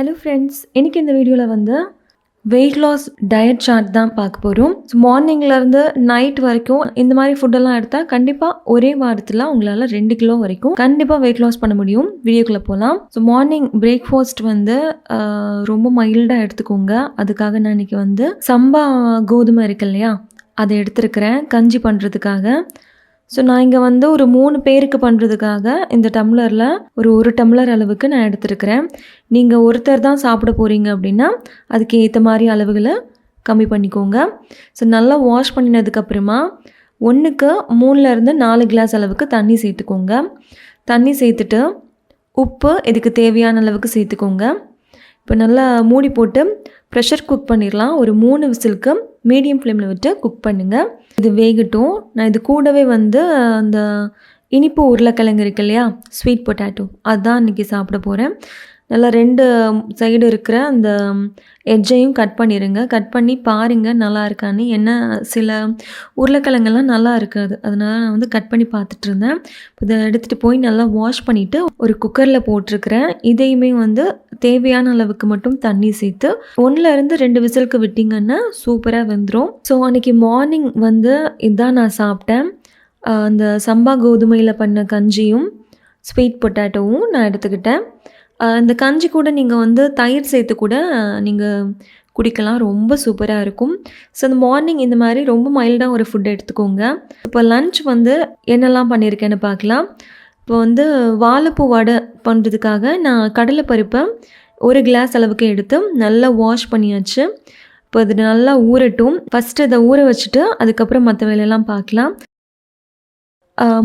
Hello friends இன்றைக்கி இந்த வீடியோவில் வந்து வெயிட் லாஸ் டயட் சார்ட் தான் பார்க்க போகிறோம் மார்னிங்லேருந்து நைட் வரைக்கும் இந்த மாதிரி ஃபுட்டெல்லாம் எடுத்தால் கண்டிப்பாக ஒரே வாரத்தில் உங்களால் ரெண்டு கிலோ வரைக்கும் கண்டிப்பாக வெயிட் லாஸ் பண்ண முடியும். வீடியோக்குள்ளே போகலாம் ஸோ மார்னிங் பிரேக்ஃபாஸ்ட் வந்து ரொம்ப மைல்டாக எடுத்துக்கோங்க. அதுக்காக நான் இன்னைக்கு வந்து சம்பா கோதுமை இருக்கு இல்லையா? அதை எடுத்திருக்கிறேன். கஞ்சி பண்ணுறதுக்காக ஸோ நான் இங்கே வந்து ஒரு மூணு பேருக்கு பண்ணுறதுக்காக இந்த டம்ளரில் ஒரு ஒரு டம்ளர் அளவுக்கு நான் எடுத்துருக்கிறேன். நீங்கள் ஒருத்தர் தான் சாப்பிட போகிறீங்க அப்படின்னா அதுக்கு ஏற்ற மாதிரி அளவுகளை கம்மி பண்ணிக்கோங்க. ஸோ நல்லா வாஷ் பண்ணினதுக்கப்புறமா ஒன்றுக்கு மூணுலேருந்து நாலு கிளாஸ் அளவுக்கு தண்ணி சேர்த்துக்கோங்க. தண்ணி சேர்த்துட்டு உப்பு இதுக்கு தேவையான அளவுக்கு சேர்த்துக்கோங்க. இப்போ நல்லா மூடி போட்டு ப்ரெஷர் குக் பண்ணிடலாம். ஒரு மூணு விசிலுக்கு மீடியம் ஃப்ளேமில் விட்டு குக் பண்ணுங்கள் இது வேகட்டும். நான் இது கூடவே வந்து அந்த இனிப்பு உருளைக்கிழங்கு இருக்கு இல்லையா? ஸ்வீட் பொட்டேட்டோ அதுதான் இன்றைக்கி சாப்பிட போகிறேன் நல்லா ரெண்டு சைடு இருக்கிற அந்த எட்ஜையும் கட் பண்ணிடுங்க கட் பண்ணி பாருங்கள் நல்லா இருக்கான்னு. என்ன சில உருளைக்கிழங்கெல்லாம் நல்லா இருக்காது. அதனால் நான் வந்து கட் பண்ணி பார்த்துட்டு இருந்தேன். இதை எடுத்துகிட்டு போய் நல்லா வாஷ் பண்ணிவிட்டு ஒரு குக்கரில் போட்டிருக்கிறேன். இதையுமே வந்து தேவையான அளவுக்கு மட்டும் தண்ணி சேர்த்து ஒன்றுலேருந்து ரெண்டு விசிலுக்கு விட்டிங்கன்னா சூப்பராக வெந்துடும் ஸோ அன்றைக்கி மார்னிங் வந்து இதான் நான் சாப்பிட்டேன். அந்த சம்பா கோதுமையில் பண்ண கஞ்சியும் ஸ்வீட் பொட்டேட்டோவும் நான் எடுத்துக்கிட்டேன். இந்த கஞ்சி கூட நீங்கள் வந்து தயிர் சேர்த்து கூட நீங்கள் குடிக்கலாம். ரொம்ப சூப்பராக இருக்கும். ஸோ இந்த மார்னிங் இந்த மாதிரி ரொம்ப மைல்டாக ஒரு ஃபுட் எடுத்துக்கோங்க. இப்போ லன்ச் வந்து என்னெல்லாம் பண்ணியிருக்கேன்னு பார்க்கலாம். இப்போ வந்து வாழைப்பூ வடை பண்ணுறதுக்காக நான் கடலைப்பருப்பை ஒரு கிளாஸ் அளவுக்கு எடுத்து நல்லா வாஷ் பண்ணியாச்சு. இப்போ அது நல்லா ஊறட்டும். ஃபஸ்ட்டு அதை ஊற வச்சுட்டு அதுக்கப்புறம் மற்ற வேலையெல்லாம் பார்க்கலாம்.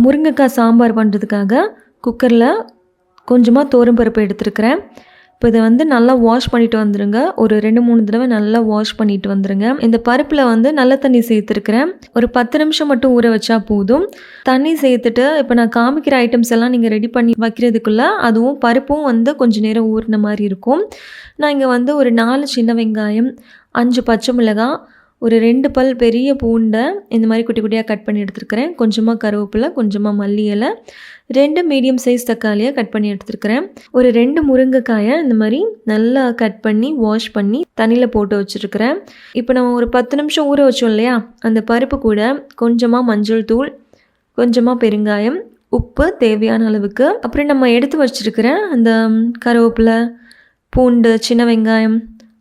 முருங்கைக்காய் சாம்பார் பண்ணுறதுக்காக குக்கரில் கொஞ்சமாக தோரம்பருப்பு எடுத்துருக்கிறேன். இப்போ இதை வந்து நல்லா வாஷ் பண்ணிட்டு வந்துடுங்க ஒரு ரெண்டு மூணு தடவை நல்லா வாஷ் பண்ணிட்டு வந்துடுங்க இந்த பருப்பில் வந்து நல்ல தண்ணி சேர்த்துருக்கிறேன். ஒரு பத்து நிமிஷம் மட்டும் ஊற வச்சா போதும். தண்ணி சேர்த்துட்டு இப்போ நான் காமிக்கிற ஐட்டம்ஸ் எல்லாம் நீங்கள் ரெடி பண்ணி வைக்கிறதுக்குள்ளே அதுவும் பருப்பும் வந்து கொஞ்சம் நேரம் ஊறின மாதிரி இருக்கும். நான் இங்கே வந்து ஒரு நாலு சின்ன வெங்காயம் அஞ்சு பச்சை மிளகாய் ஒரு ரெண்டு பல் பெரிய பூண்டை இந்த மாதிரி குட்டி குட்டியாக கட் பண்ணி எடுத்துருக்கிறேன். கொஞ்சமாக கருவேப்பிலை கொஞ்சமாக மல்லி இலை ரெண்டு மீடியம் சைஸ் தக்காளியாக கட் பண்ணி எடுத்துருக்கிறேன். ஒரு ரெண்டு முருங்கைக்காயை இந்த மாதிரி நல்லா கட் பண்ணி வாஷ் பண்ணி தண்ணியில் போட்டு வச்சுருக்கிறேன். இப்போ நம்ம ஒரு பத்து நிமிஷம் ஊற வச்சோம் இல்லையா? அந்த பருப்பு கூட கொஞ்சமாக மஞ்சள் தூள் கொஞ்சமாக பெருங்காயம் உப்பு தேவையான அளவுக்கு. அப்புறம் நம்ம எடுத்து வச்சுருக்கிற அந்த கருவேப்பிலை பூண்டு சின்ன வெங்காயம்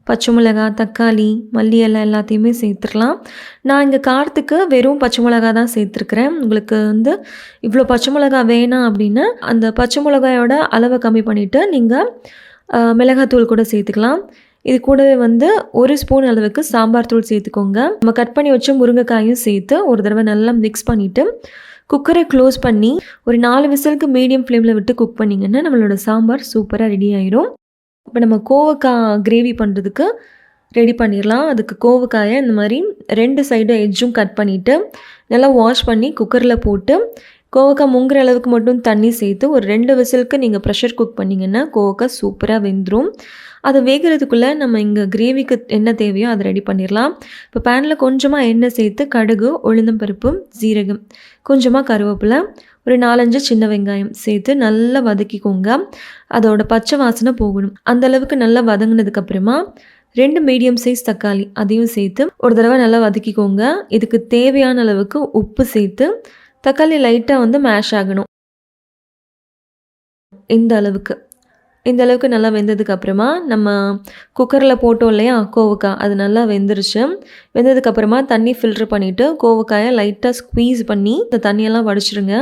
பச்சை மிளகாய் தக்காளி மல்லி எல்லாம் எல்லாத்தையுமே சேர்த்துக்கலாம் நான் இங்கே காரத்துக்கு வெறும் பச்சை மிளகா தான் சேர்த்துருக்குறேன். உங்களுக்கு வந்து இவ்வளோ பச்சை மிளகா வேணாம் அப்படின்னா அந்த பச்சை மிளகாயோட அளவை கம்மி பண்ணிவிட்டு நீங்கள் மிளகாத்தூள் கூட சேர்த்துக்கலாம். இது கூடவே வந்து ஒரு ஸ்பூன் அளவுக்கு சாம்பார் தூள் சேர்த்துக்கோங்க. நம்ம கட் பண்ணி வச்ச முருங்கைக்காயும் சேர்த்து ஒரு தடவை நல்லா மிக்ஸ் பண்ணிவிட்டு குக்கரை க்ளோஸ் பண்ணி ஒரு நாலு விசிலுக்கு மீடியம் ஃப்ளேமில் விட்டு குக் பண்ணிங்கன்னா நம்மளோட சாம்பார் சூப்பராக ரெடி ஆயிரும். இப்போ நம்ம கோவக்காய் கிரேவி பண்ணுறதுக்கு ரெடி பண்ணிடலாம் அதுக்கு கோவக்காயை இந்த மாதிரி ரெண்டு சைடும் எட்ஜும் கட் பண்ணிவிட்டு நல்லா வாஷ் பண்ணி குக்கரில் போட்டு கோவக்காய் முங்குற அளவுக்கு மட்டும் தண்ணி சேர்த்து ஒரு ரெண்டு விசிலுக்கு நீங்கள் ப்ரெஷர் குக் பண்ணிங்கன்னா கோவக்காய் சூப்பராக வெந்துடும் அதை வேகிறதுக்குள்ளே நம்ம இங்கே கிரேவிக்கு என்ன தேவையோ அதை ரெடி பண்ணிடலாம் இப்போ பேனில் கொஞ்சமாக எண்ணெய் சேர்த்து கடுகு உளுந்தம்பருப்பு ஜீரகம் கொஞ்சமாக கருவேப்பிலை ஒரு நாலஞ்சு சின்ன வெங்காயம் சேர்த்து நல்லா வதக்கிக்கோங்க. அதோட பச்சை வாசனை போகணும். அந்த அளவுக்கு நல்லா வதங்கினதுக்கு அப்புறமா ரெண்டு மீடியம் சைஸ் தக்காளி அதையும் சேர்த்து ஒரு தடவை நல்லா வதக்கிக்கோங்க. இதுக்கு தேவையான அளவுக்கு உப்பு சேர்த்து தக்காளி லைட்டாக வந்து மேஷ் ஆகணும். இந்த அளவுக்கு. இந்த அளவுக்கு நல்லா வெந்ததுக்கு அப்புறமா நம்ம குக்கரில் போட்டோம் இல்லையா கோவக்காய் அது நல்லா வெந்துருச்சு. வெந்ததுக்கு அப்புறமா தண்ணி ஃபில்ட்ரு பண்ணிவிட்டு கோவக்காயை லைட்டாக ஸ்க்வீஸ் பண்ணி இந்த தண்ணியெல்லாம் வடிச்சிருங்க.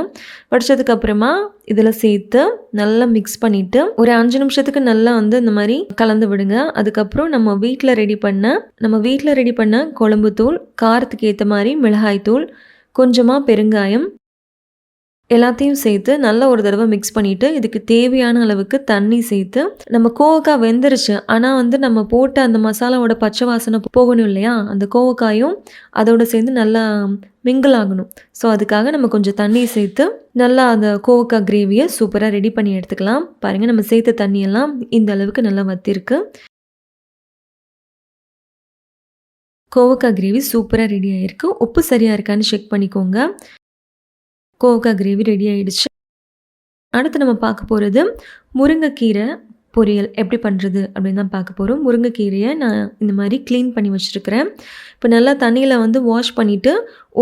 வடிச்சதுக்கு அப்புறமா இதில் சேர்த்து நல்லா மிக்ஸ் பண்ணிவிட்டு ஒரு அஞ்சு நிமிஷத்துக்கு நல்லா வந்து இந்த மாதிரி கலந்து விடுங்க. அதுக்கப்புறம் நம்ம வீட்டில் ரெடி பண்ண நம்ம வீட்டில் ரெடி பண்ண குழம்பு தூள் காரத்துக்கு ஏற்ற மாதிரி மிளகாய் தூள் கொஞ்சமாக பெருங்காயம் எல்லாத்தையும் சேர்த்து நல்லா ஒரு தடவை மிக்ஸ் பண்ணிவிட்டு இதுக்கு தேவையான அளவுக்கு தண்ணி சேர்த்து நம்ம கோவக்காய் வெந்துருச்சு. ஆனால் வந்து நம்ம போட்ட அந்த மசாலாவோட பச்சை வாசனை போகணும் இல்லையா? அந்த கோவக்காயும் அதோட சேர்ந்து நல்லா மிங்கிள் ஆகணும். ஸோ அதுக்காக நம்ம கொஞ்சம் தண்ணி சேர்த்து நல்லா அந்த கோவக்காய் கிரேவியை சூப்பராக ரெடி பண்ணி எடுத்துக்கலாம். பாருங்கள் நம்ம சேர்த்த தண்ணியெல்லாம் இந்த அளவுக்கு நல்லா வத்திருக்கு. கோவக்காய் கிரேவி சூப்பராக ரெடி ஆகிருக்கு உப்பு சரியாக இருக்கான்னு செக் பண்ணிக்கோங்க. கோவக்காய் கிரேவி ரெடி ஆயிடுச்சு. அடுத்து நம்ம பார்க்க போகிறது முருங்கைக்கீரை பொரியல். எப்படி பண்ணுறது அப்படின்னு தான் பார்க்க போகிறோம் முருங்கைக்கீரையை நான் இந்த மாதிரி க்ளீன் பண்ணி வச்சுருக்கிறேன். இப்போ நல்லா தண்ணியில் வந்து வாஷ் பண்ணிவிட்டு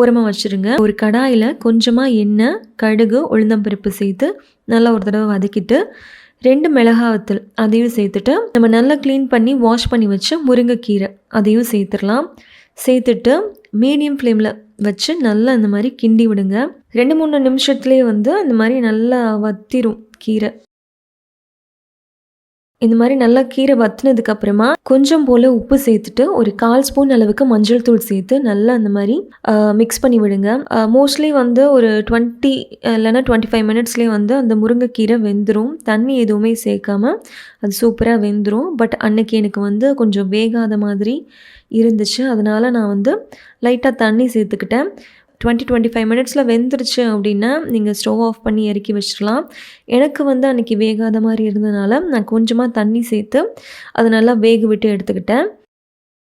ஓரமாக வச்சுருங்க. ஒரு கடாயில் கொஞ்சமாக எண்ணெய் கடுகு உளுந்தம்பருப்பு சேர்த்து நல்லா ஒரு தடவை வதக்கிட்டு ரெண்டு மிளகாவத்தல் அதையும் சேர்த்துட்டு நம்ம நல்லா க்ளீன் பண்ணி வாஷ் பண்ணி வச்சு முருங்கைக்கீரை அதையும் சேர்த்துடலாம். சேர்த்துட்டு மீடியம் ஃப்ளேமில் வச்சு நல்லா இந்த மாதிரி கிண்டி விடுங்க. ரெண்டு மூணு நிமிஷத்துலேயே வந்து அந்த மாதிரி நல்லா வத்திரும் கீரை. இந்த மாதிரி நல்லா கீரை வத்தினதுக்கு அப்புறமா கொஞ்சம் போல் உப்பு சேர்த்துட்டு ஒரு கால் ஸ்பூன் அளவுக்கு மஞ்சள் தூள் சேர்த்து நல்லா அந்த மாதிரி மிக்ஸ் பண்ணி விடுங்க. மோஸ்ட்லி வந்து ஒரு டுவெண்ட்டி இல்லைன்னா டுவெண்ட்டி ஃபைவ் மினிட்ஸ்லேயே வந்து அந்த முருங்கைக்கீரை வெந்துடும் தண்ணி எதுவுமே சேர்க்காம அது சூப்பராக வெந்துடும் பட் அன்னைக்கு எனக்கு வந்து கொஞ்சம் வேகாத மாதிரி இருந்துச்சு. அதனால் நான் வந்து லைட்டாக தண்ணி சேர்த்துக்கிட்டேன். டுவெண்ட்டி டுவெண்ட்டி ஃபைவ் மினிட்ஸில் வெந்துருச்சு அப்படின்னா நீங்கள் ஸ்டவ் ஆஃப் பண்ணி இறக்கி வச்சிடலாம். எனக்கு வந்து அன்றைக்கி வேகாத மாதிரி இருந்ததுனால நான் கொஞ்சமாக தண்ணி சேர்த்து அதை நல்லா வேக விட்டு எடுத்துக்கிட்டேன்.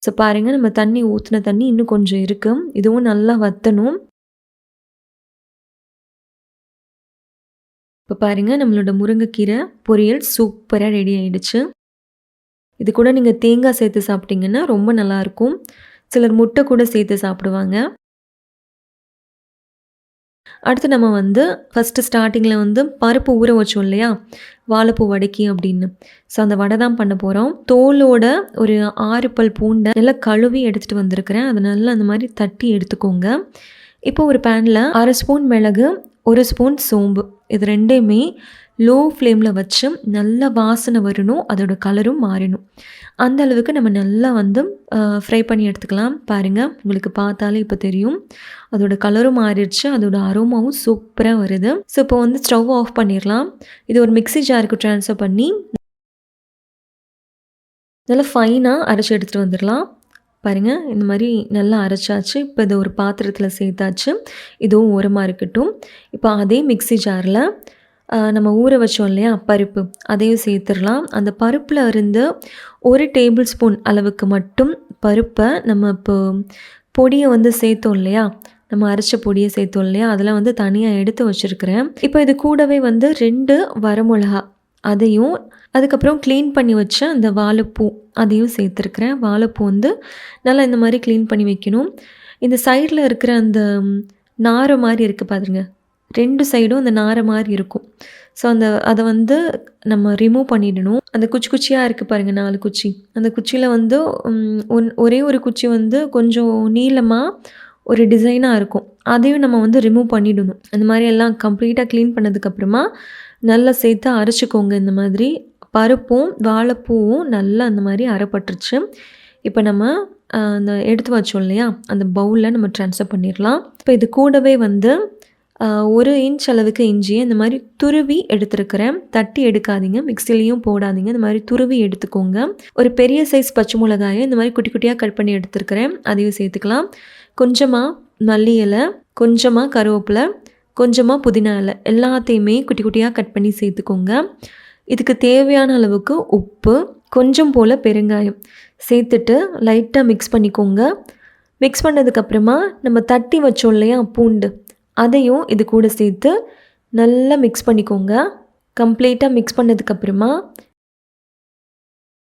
ஸோ பாருங்கள் நம்ம தண்ணி ஊற்றின தண்ணி இன்னும் கொஞ்சம் இருக்குது இதுவும் நல்லா வற்றணும் இப்போ பாருங்கள் நம்மளோட முருங்கைக்கீரை பொரியல் சூப்பராக ரெடி ஆகிடுச்சு இது கூட நீங்கள் தேங்காய் சேர்த்து சாப்பிட்டிங்கன்னா ரொம்ப நல்லாயிருக்கும் சிலர் முட்டை கூட சேர்த்து சாப்பிடுவாங்க. அடுத்து நம்ம வந்து ஃபஸ்ட்டு ஸ்டார்டிங்கில் வந்து பருப்பு ஊற வச்சோம் இல்லையா? வாழைப்பூ வடைக்கி அப்படின்னு. ஸோ அந்த வடை தான் பண்ண போகிறோம் தோலோட ஒரு ஆறு பல் பூண்டை நல்லா கழுவி எடுத்துகிட்டு வந்திருக்கிறேன். அதை நல்லா அந்த மாதிரி தட்டி எடுத்துக்கோங்க. இப்போ ஒரு பேனில் அரை ஸ்பூன் மிளகு ஒரு ஸ்பூன் சோம்பு. இது ரெண்டையுமே லோ ஃப்ளேமில் வச்சு நல்லா வாசனை வரணும் அதோட கலரும் மாறணும். அந்த அளவுக்கு நம்ம நல்லா வந்து ஃப்ரை பண்ணி எடுத்துக்கலாம். பாருங்கள் உங்களுக்கு பார்த்தாலே இப்போ தெரியும். அதோட கலரும் மாறிடுச்சு அதோட அரோமாவும் சூப்பராக வருது. ஸோ இப்போ வந்து ஸ்டவ் ஆஃப் பண்ணிடலாம். இது ஒரு மிக்சி ஜாருக்கு ட்ரான்ஸ்ஃபர் பண்ணி நல்லா ஃபைனாக அரைச்சி எடுத்துகிட்டு வந்துடலாம். பாருங்கள் இந்த மாதிரி நல்லா அரைச்சாச்சு. இப்போ இதை ஒரு பாத்திரத்தில் சேர்த்தாச்சு. இதுவும் ஓரமாக இருக்கட்டும். இப்போ அதே மிக்சி ஜாரில் நம்ம ஊற வச்சோம் இல்லையா? பருப்பு. அதையும் சேர்த்துடலாம். அந்த பருப்பில் இருந்து ஒரு டேபிள் ஸ்பூன் அளவுக்கு மட்டும் பருப்பை நம்ம இப்போ பொடியை வந்து சேர்த்தோம் இல்லையா? நம்ம அரைச்ச பொடியை சேர்த்தோம் இல்லையா? அதெல்லாம் வந்து தனியாக எடுத்து வச்சுருக்கிறேன். இப்போ இது கூடவே வந்து ரெண்டு வரமிளகா அதையும் அதுக்கப்புறம் க்ளீன் பண்ணி வச்ச அந்த வாழைப்பூ அதையும் சேர்த்துருக்குறேன். வாழைப்பூ வந்து நல்லா இந்த மாதிரி க்ளீன் பண்ணி வைக்கணும். இந்த சைடில் இருக்கிற அந்த நாரை மாதிரி இருக்குது பாருங்கள் ரெண்டு சைடும் அந்த நாரை மாதிரி இருக்கும். ஸோ அந்த அதை வந்து நம்ம ரிமூவ் பண்ணிடணும். அந்த குச்சி குச்சியாக இருக்குது பாருங்கள் நாலு குச்சி. அந்த குச்சியில் வந்து ஒன் ஒரே ஒரு குச்சி வந்து கொஞ்சம் நீளமாக ஒரு டிசைனாக இருக்கும். அதையும் நம்ம வந்து ரிமூவ் பண்ணிடணும். அந்த மாதிரி எல்லாம் கம்ப்ளீட்டாக க்ளீன் பண்ணதுக்கப்புறமா நல்லா சேர்த்து அரைச்சிக்கோங்க. இந்த மாதிரி பருப்பும் வாழைப்பூவும் நல்லா அந்த மாதிரி அரைப்பட்டுருச்சு. இப்போ நம்ம அந்த எடுத்து வச்சோம் இல்லையா? அந்த பவுலில் நம்ம ட்ரான்ஸ்ஃபர் பண்ணிடலாம். இப்போ இது கூடவே வந்து ஒரு இன்ச் அளவுக்கு இஞ்சியை இந்த மாதிரி துருவி எடுத்துருக்கிறேன். தட்டி எடுக்காதீங்க. மிக்சிலையும் போடாதீங்க. இந்த மாதிரி துருவி எடுத்துக்கோங்க. ஒரு பெரிய சைஸ் பச்சை மிளகாயை இந்த மாதிரி குட்டி குட்டியாக கட் பண்ணி எடுத்துருக்கிறேன். அதையும் சேர்த்துக்கலாம். கொஞ்சமாக மல்லி இலை கொஞ்சமாக கருவேப்பிலை கொஞ்சமாக புதினா இலை. எல்லாத்தையுமே குட்டி குட்டியாக கட் பண்ணி சேர்த்துக்கோங்க. இதுக்கு தேவையான அளவுக்கு உப்பு கொஞ்சம் போல் பெருங்காயம் சேர்த்துட்டு லைட்டாக மிக்ஸ் பண்ணிக்கோங்க. மிக்ஸ் பண்ணதுக்கப்புறமா நம்ம தட்டி வச்சோம் இல்லையா பூண்டு. அதையும் இது கூட சேர்த்து நல்லா மிக்ஸ் பண்ணிக்கோங்க. கம்ப்ளீட்டாக மிக்ஸ் பண்ணதுக்கப்புறமா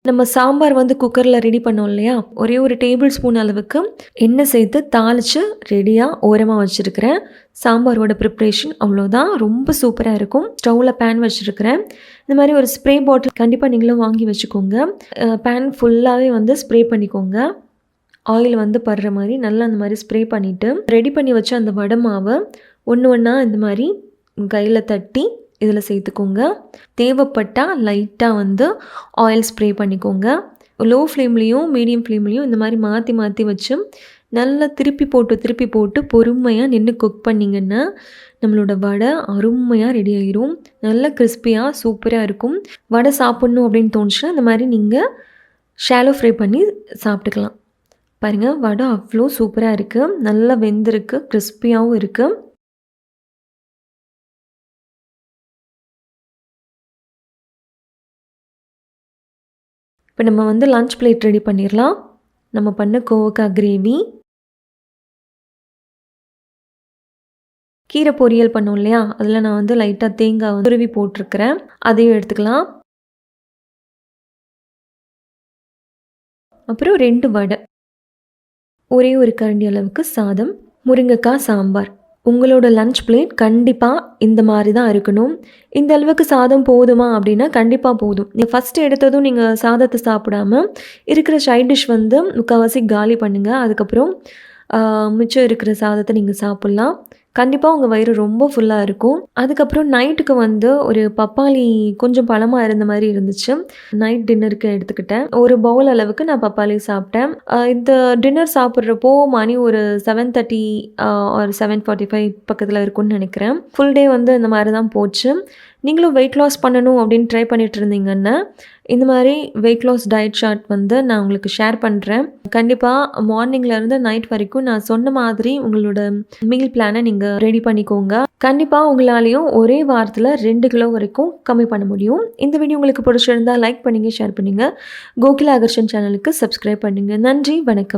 நம்ம சாம்பார் வந்து குக்கரில் ரெடி பண்ணோம் இல்லையா? ஒரே ஒரு டேபிள் ஸ்பூன் அளவுக்கு எண்ணெய் சேர்த்து தாளித்து ரெடியாக ஓரமாக வச்சுருக்கிறேன். சாம்பாரோட ப்ரிப்ரேஷன் அவ்வளோதான் ரொம்ப சூப்பராக இருக்கும். ஸ்டவ்வில் பேன் வச்சுருக்கிறேன். இந்த மாதிரி ஒரு ஸ்ப்ரே பாட்டில் கண்டிப்பாக நீங்களும் வாங்கி வச்சுக்கோங்க. பேன் ஃபுல்லாகவே வந்து ஸ்ப்ரே பண்ணிக்கோங்க. ஆயில் வந்து படுற மாதிரி நல்லா அந்த மாதிரி ஸ்ப்ரே பண்ணிவிட்டு ரெடி பண்ணி வச்ச அந்த வடை மாவை ஒன்று ஒன்றா இந்த மாதிரி கையில் தட்டி இதில் சேர்த்துக்கோங்க. தேவைப்பட்டால் லைட்டாக வந்து ஆயில் ஸ்ப்ரே பண்ணிக்கோங்க. லோ ஃப்ளேம்லேயும் மீடியம் ஃப்ளேம்லேயும் இந்த மாதிரி மாற்றி மாற்றி வச்சு நல்லா திருப்பி போட்டு திருப்பி போட்டு பொறுமையாக நின்று குக் பண்ணிங்கன்னா நம்மளோட வடை அருமையாக ரெடி ஆகிரும் நல்லா கிறிஸ்பியாக சூப்பராக இருக்கும். வடை சாப்பிட்ணும் அப்படின்னு தோணுச்சுன்னா இந்த மாதிரி நீங்கள் ஷாலோ ஃப்ரை பண்ணி சாப்பிட்டுக்கலாம். பாருங்கள் வடை அவ்வளோ சூப்பராக இருக்குது நல்லா வெந்திருக்கு கிறிஸ்பியாகவும் இருக்குது இப்போ நம்ம வந்து லன்ச் பிளேட் ரெடி பண்ணிடலாம் நம்ம பண்ண கோவக்காய் கிரேவி கீரை பொரியல் பண்ணோம் இல்லையா? அதில் நான் வந்து லைட்டாக தேங்காய் துருவி போட்டிருக்கிறேன். அதையும் எடுத்துக்கலாம். அப்புறம் ரெண்டு வடை. ஒரே ஒரு கரண்டி அளவுக்கு சாதம் முருங்கைக்காய் சாம்பார். உங்களோட லஞ்ச் பிளேட் கண்டிப்பாக இந்த மாதிரி தான் இருக்கணும். இந்த அளவுக்கு சாதம் போதுமா அப்படின்னா கண்டிப்பாக போதும். நீங்கள் ஃபஸ்ட்டு எடுத்ததும் நீங்கள் சாதத்தை சாப்பிடாம இருக்கிற சைட் டிஷ் வந்து முக்கால்வாசி காலி பண்ணுங்கள் அதுக்கப்புறம் மிச்சம் இருக்கிற சாதத்தை நீங்கள் சாப்பிட்லாம். கண்டிப்பாக உங்கள் வயிறு ரொம்ப ஃபுல்லாக இருக்கும். அதுக்கப்புறம் நைட்டுக்கு வந்து ஒரு பப்பாளி கொஞ்சம் பழமாக இருந்த மாதிரி இருந்துச்சு. நைட் டின்னருக்கு எடுத்துக்கிட்டேன். ஒரு பவுல் அளவுக்கு நான் பப்பாளி சாப்பிட்டேன். இந்த டின்னர் சாப்பிட்றப்போ மணி ஒரு செவன் தேர்ட்டி ஒரு செவன் ஃபார்ட்டி ஃபைவ் பக்கத்தில் இருக்கும்னு நினைக்கிறேன். ஃபுல் டே வந்து இந்த மாதிரி தான் போச்சு. நீங்களும் வெயிட் லாஸ் பண்ணணும் அப்படின்னு ட்ரை பண்ணிட்டு இருந்தீங்கன்னா இந்த மாதிரி வெயிட் லாஸ் டயட் ஷார்ட் வந்து நான் உங்களுக்கு ஷேர் பண்ணுறேன் கண்டிப்பாக மார்னிங்லேருந்து நைட் வரைக்கும் நான் சொன்ன மாதிரி உங்களோட மீல் பிளானை நீங்கள் ரெடி பண்ணிக்கோங்க. கண்டிப்பாக உங்களாலேயும் ஒரே வாரத்தில் ரெண்டு கிலோ வரைக்கும் கம்மி பண்ண முடியும். இந்த வீடியோ உங்களுக்கு பிடிச்சிருந்தா லைக் பண்ணுங்கள் ஷேர் பண்ணுங்கள் கோகுல ஆகர்ஷன் சேனலுக்கு சப்ஸ்கிரைப் பண்ணுங்கள் நன்றி வணக்கம்.